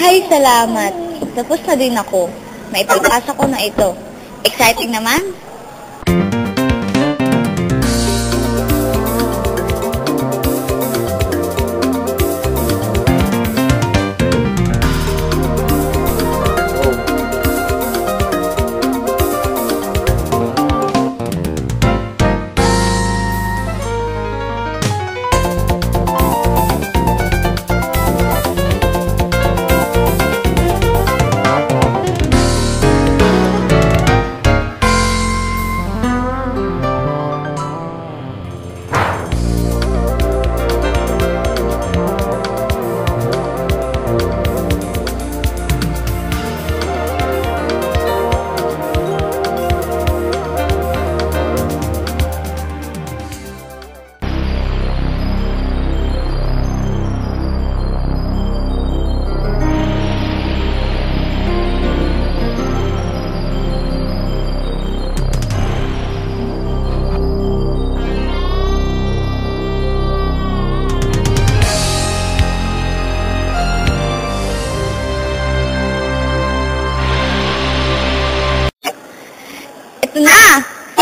Ay, salamat. Tapos na din ako. Maipagpasa ko na ito. Exciting naman?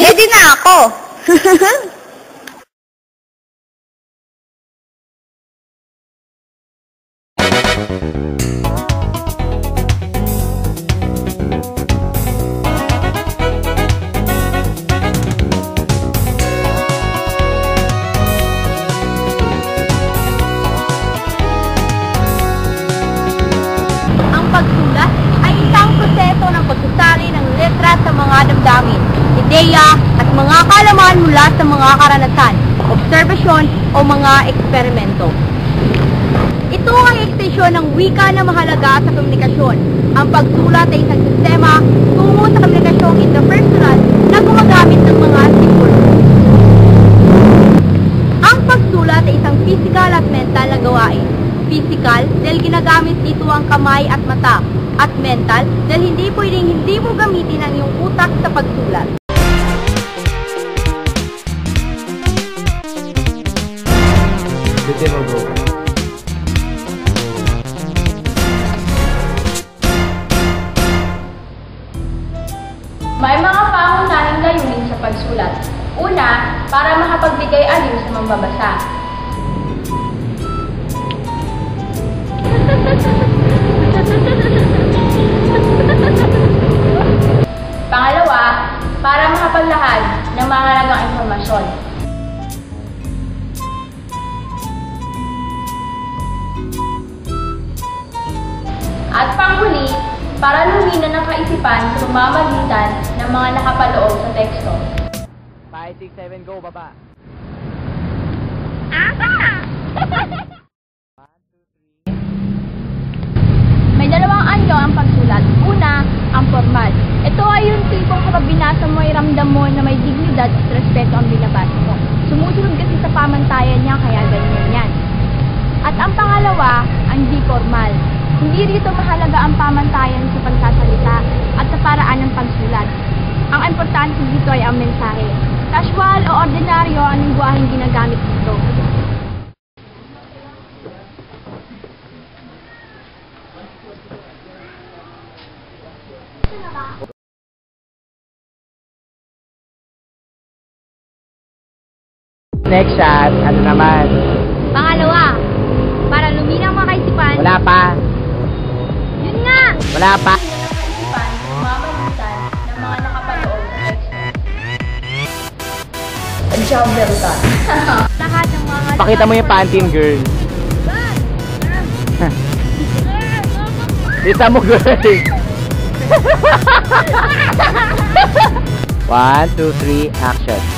Ready na ako! ideya at mga kalaman mula sa mga karanasan, obserbasyon o mga eksperimento. Ito ang ekstensyon ng wika na mahalaga sa komunikasyon. Ang pagsulat ay isang sistema tungo sa komunikasyong interpersonal na gumagamit ng mga simbolo. Ang pagsulat ay isang physical at mental na gawain. Physical dahil ginagamit dito ang kamay at mata. At mental dahil hindi pwedeng hindi mo gamitin ang iyong utak sa pagsulat. Bitin mo bro. May mga pangunahing layunin sa pagsulat. Una, para makapagbigay aliw sa mambabasa. Pangalawa, para makapaglahad ng mga halagang impormasyon. At panghuli, para lumina ng kaisipan sa pamamagitan ng mga nakapaloob sa teksto. 5, 6, 7, go, baba. May dalawang anyo ang pagsulat. Una, ang formal. Ito ay yung tipong kapag binasa mo ay ramdam mo na may dignidad at respeto ang binabasa mo. Sumusunod kasi sa pamantayan niya kaya ganyan yan. At ang pangalawa, ang di formal. Hindi rito mahalaga ang pamantayan sa pagsasalita at sa paraan ng pagsulat. Ang importante dito ay ang mensahe. Casual o ordinaryo ang lingwaheng ginagamit dito. Next shot, ano naman? Pangalawa, Wala pa. Ang Berutan. Lahat ng mga... Pakita mo yung pantin, girl. Isa mo, girl. One, two, three, action.